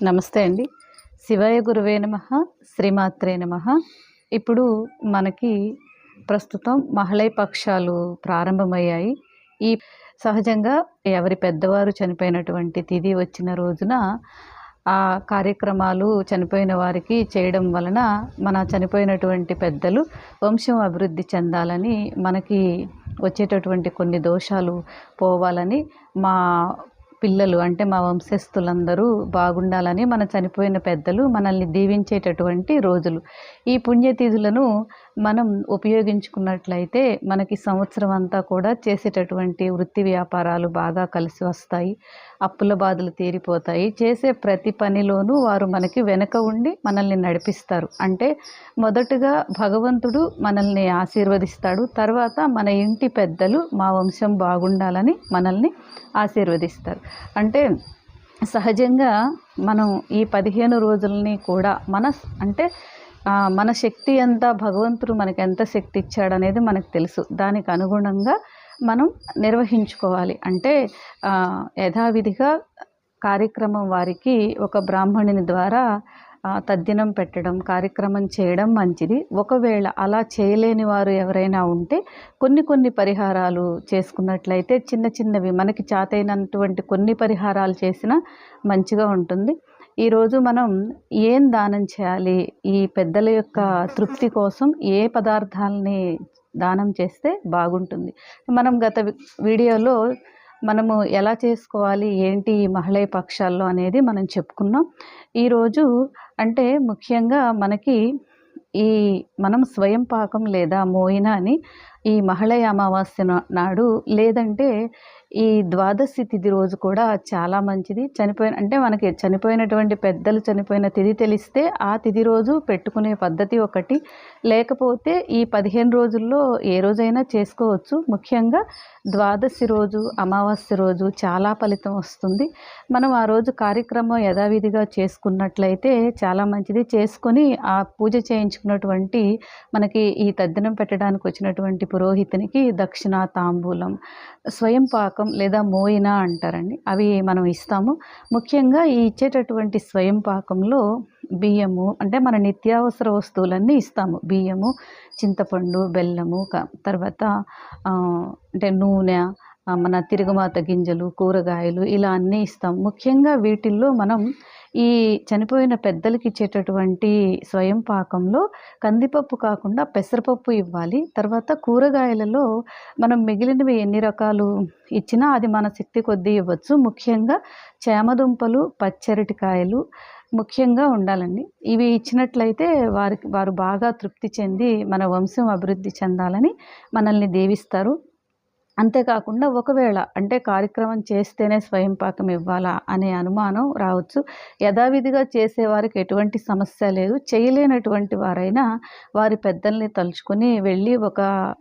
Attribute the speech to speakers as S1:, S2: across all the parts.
S1: నమస్తే అండి. శివాయ గురువే నమ శ్రీమాత్రే నమ. ఇప్పుడు మనకి ప్రస్తుతం మహిళై పక్షాలు ప్రారంభమయ్యాయి. ఈ సహజంగా ఎవరి పెద్దవారు చనిపోయినటువంటి తిథి వచ్చిన రోజున ఆ కార్యక్రమాలు చనిపోయిన వారికి చేయడం వలన మన చనిపోయినటువంటి పెద్దలు వంశం అభివృద్ధి చెందాలని మనకి వచ్చేటటువంటి కొన్ని దోషాలు పోవాలని మా పిల్లలు అంటే మా వంశస్థులందరూ బాగుండాలని మన చనిపోయిన పెద్దలు మనల్ని దీవించేటటువంటి రోజులు. ఈ పుణ్యతిథులను మనం ఉపయోగించుకున్నట్లయితే మనకి సంవత్సరం అంతా కూడా చేసేటటువంటి వృత్తి వ్యాపారాలు బాగా కలిసి వస్తాయి. అప్పుల బాధలు తీరిపోతాయి. చేసే ప్రతి పనిలోనూ వారు మనకి వెనక ఉండి మనల్ని నడిపిస్తారు. అంటే మొదటగా భగవంతుడు మనల్ని ఆశీర్వదిస్తాడు. తర్వాత మన ఇంటి పెద్దలు మా వంశం బాగుండాలని మనల్ని ఆశీర్వదిస్తారు. అంటే సహజంగా మనం ఈ పదిహేను రోజులని కూడా మన అంటే మన శక్తి ఎంత భగవంతుడు మనకి ఎంత శక్తి ఇచ్చాడనేది మనకు తెలుసు. దానికి అనుగుణంగా మనం నిర్వహించుకోవాలి. అంటే యథావిధిగా కార్యక్రమం వారికి ఒక బ్రాహ్మణుని ద్వారా తద్దినం పెట్టడం కార్యక్రమం చేయడం మంచిది. ఒకవేళ అలా చేయలేని వారు ఎవరైనా ఉంటే కొన్ని కొన్ని పరిహారాలు చేసుకున్నట్లయితే చిన్న చిన్నవి మనకి చాతైనటువంటి కొన్ని పరిహారాలు చేసినా మంచిగా ఉంటుంది. ఈరోజు మనం ఏం దానం చేయాలి? ఈ పెద్దల యొక్క తృప్తి కోసం ఏ పదార్థాలని దానం చేస్తే బాగుంటుంది? మనం గత వీడియోలో మనము ఎలా చేసుకోవాలి? ఏంటి ఈ మహిళా పక్షాల్లో అనేది మనం చెప్పుకున్నాం. ఈరోజు అంటే ముఖ్యంగా మనకి ఈ మనం స్వయం పాకం లేదా మోయిన అని ఈ మహళయ అమావాస్య నా- నాడు లేదంటే ఈ ద్వాదశి తిథి రోజు కూడా చాలా మంచిది. చనిపోయిన అంటే మనకి చనిపోయినటువంటి పెద్దలు చనిపోయిన తిథి తెలిస్తే ఆ తిథి రోజు పెట్టుకునే పద్ధతి ఒకటి. లేకపోతే ఈ పదిహేను రోజుల్లో ఏ రోజైనా చేసుకోవచ్చు. ముఖ్యంగా ద్వాదశి రోజు అమావాస్య రోజు చాలా ఫలితం వస్తుంది. మనం ఆ రోజు కార్యక్రమం యథావిధిగా చేసుకున్నట్లయితే చాలా మంచిది. చేసుకొని ఆ పూజ చేయించుకున్నటువంటి మనకి ఈ తద్దినం పెట్టడానికి వచ్చినటువంటి పురోహితునికి దక్షిణ తాంబూలం స్వయం పాకం లేదా మోయిన అంటారండి. అవి మనం ఇస్తాము. ముఖ్యంగా ఈ ఇచ్చేటటువంటి స్వయం పాకంలో బియ్యము అంటే మన నిత్యావసర వస్తువులన్నీ ఇస్తాము. బియ్యము చింతపండు బెల్లము తర్వాత అంటే నూనె మన తిరుగుమాత గింజలు కూరగాయలు ఇలా అన్నీ ఇస్తాం ముఖ్యంగా వీటిల్లో మనం ఈ చనిపోయిన పెద్దలకి ఇచ్చేటటువంటి స్వయం పాకంలో కందిపప్పు కాకుండా పెసరపప్పు ఇవ్వాలి. తర్వాత కూరగాయలలో మనం మిగిలినవి ఎన్ని రకాలు ఇచ్చినా అది మన శక్తి కొద్దీ ఇవ్వచ్చు. ముఖ్యంగా చేమదుంపలు పచ్చరటికాయలు ముఖ్యంగా ఉండాలండి. ఇవి ఇచ్చినట్లయితే వారికి వారు బాగా తృప్తి చెంది మన వంశం అభివృద్ధి చెందాలని మనల్ని దీవిస్తారు. అంతేకాకుండా ఒకవేళ అంటే కార్యక్రమం చేస్తేనే స్వయం పాకం ఇవ్వాలా అనే అనుమానం రావచ్చు. యథావిధిగా చేసేవారికి ఎటువంటి సమస్య లేదు. చేయలేనటువంటి వారైనా వారి పెద్దల్ని తలుచుకొని వెళ్ళి ఒక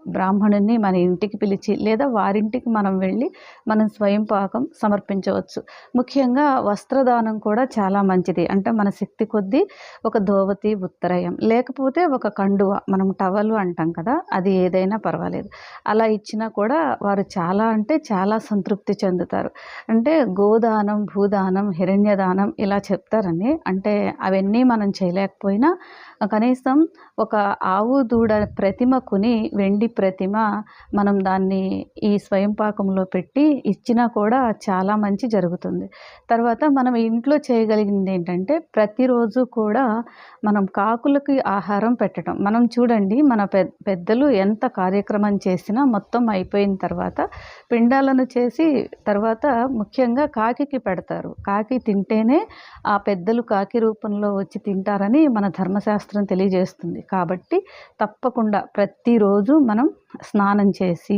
S1: బ్రాహ్మణుని మన ఇంటికి పిలిచి లేదా వారింటికి మనం వెళ్ళి మనం స్వయం పాకం సమర్పించవచ్చు. ముఖ్యంగా వస్త్రదానం కూడా చాలా మంచిది. అంటే మన శక్తి కొద్దీ ఒక ధోవతి ఉత్తరయం లేకపోతే ఒక కండువ మనం టవలు అంటాం కదా అది ఏదైనా పర్వాలేదు. అలా ఇచ్చినా కూడా వారు చాలా అంటే చాలా సంతృప్తి చెందుతారు. అంటే గోదానం భూదానం హిరణ్యదానం ఇలా చెప్తారని అంటే అవన్నీ మనం చేయలేకపోయినా కనీసం ఒక ఆవు దూడ ప్రతిమ కొని వెండి ప్రతిమ మనం దాన్ని ఈ స్వయం పాకంలో పెట్టి ఇచ్చినా కూడా చాలా మంచి జరుగుతుంది. తర్వాత మనం ఇంట్లో చేయగలిగింది ఏంటంటే ప్రతిరోజు కూడా మనం కాకులకి ఆహారం పెట్టడం. మనం చూడండి మన పెద్దలు ఎంత కార్యక్రమం చేసినా మొత్తం అయిపోయిన తర్వాత తర్వాత పిండాలను చేసి తర్వాత ముఖ్యంగా కాకికి పెడతారు. కాకి తింటేనే ఆ పెద్దలు కాకి రూపంలో వచ్చి తింటారని మన ధర్మశాస్త్రం తెలియజేస్తుంది. కాబట్టి తప్పకుండా ప్రతిరోజు మనం స్నానం చేసి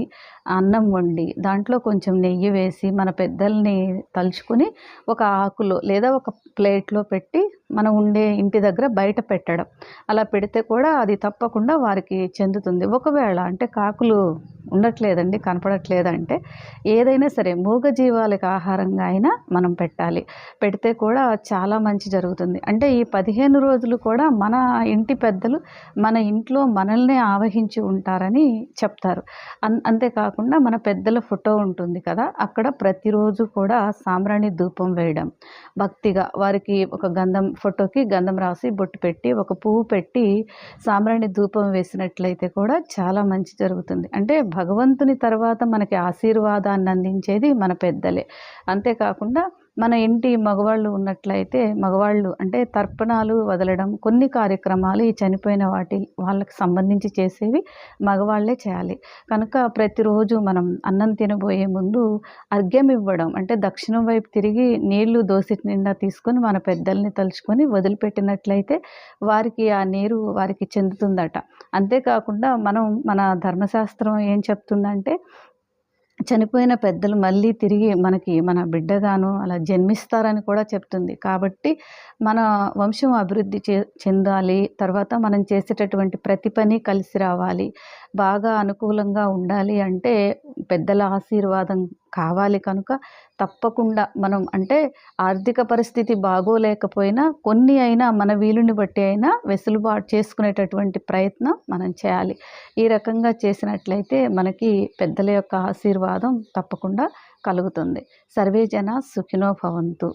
S1: అన్నం వండి దాంట్లో కొంచెం నెయ్యి వేసి మన పెద్దల్ని తలుచుకుని ఒక ఆకులో లేదా ఒక ప్లేట్లో పెట్టి మనం ఉండే ఇంటి దగ్గర బయట పెట్టడం. అలా పెడితే కూడా అది తప్పకుండా వారికి చెందుతుంది. ఒకవేళ అంటే కాకులు ఉండట్లేదండి కనపడట్లేదంటే ఏదైనా సరే మూగజీవాలకు ఆహారంగా అయినా మనం పెట్టాలి. పెడితే కూడా చాలా మంచి జరుగుతుంది. అంటే ఈ పదిహేను రోజులు కూడా మన ఇంటి పెద్దలు మన ఇంట్లో మనల్ని ఆవహించి ఉంటారని చెప్తారు. అన్ అంతేకాకుండా అంతేకాకుండా మన పెద్దల ఫోటో ఉంటుంది కదా అక్కడ ప్రతిరోజు కూడా సాంబ్రాణి ధూపం వేయడం. భక్తిగా వారికి ఒక గంధం ఫోటోకి గంధం రాసి బొట్టు పెట్టి ఒక పువ్వు పెట్టి సాంబ్రాణి ధూపం వేసినట్లయితే కూడా చాలా మంచి జరుగుతుంది. అంటే భగవంతుని తర్వాత మనకి ఆశీర్వాదాన్ని అందించేది మన పెద్దలే. అంతేకాకుండా మన ఇంటి మగవాళ్ళు ఉన్నట్లయితే మగవాళ్ళు అంటే తర్పణాలు వదలడం కొన్ని కార్యక్రమాలు ఈ చనిపోయిన వాటి వాళ్ళకి సంబంధించి చేసేవి మగవాళ్ళే చేయాలి. కనుక ప్రతిరోజు మనం అన్నం తినబోయే ముందు అర్ఘ్యం ఇవ్వడం అంటే దక్షిణం వైపు తిరిగి నీళ్ళు దోసిటి నిండా తీసుకొని మన పెద్దల్ని తలుచుకొని వదిలిపెట్టినట్లయితే వారికి ఆ నీరు వారికి చెందుతుందట. అంతేకాకుండా మనం మన ధర్మశాస్త్రం ఏం చెప్తుందంటే చనిపోయిన పెద్దలు మళ్ళీ తిరిగి మనకి మన బిడ్డగాను అలా జన్మిస్తారని కూడా చెప్తుంది. కాబట్టి మన వంశం అభివృద్ధి చే చెందాలి. తర్వాత మనం చేసేటటువంటి ప్రతి పని కలిసి రావాలి. బాగా అనుకూలంగా ఉండాలి అంటే పెద్దల ఆశీర్వాదం కావాలి కనుక తప్పకుండా మనం అంటే ఆర్థిక పరిస్థితి బాగోలేకపోయినా కొన్ని అయినా మన వీలుని బట్టి అయినా వెసులుబాటు చేసుకునేటటువంటి ప్రయత్నం మనం చేయాలి. ఈ రకంగా చేసినట్లయితే మనకి పెద్దల యొక్క ఆశీర్వాదం తప్పకుండా కలుగుతుంది. సర్వే జన సుఖినో భవంతు.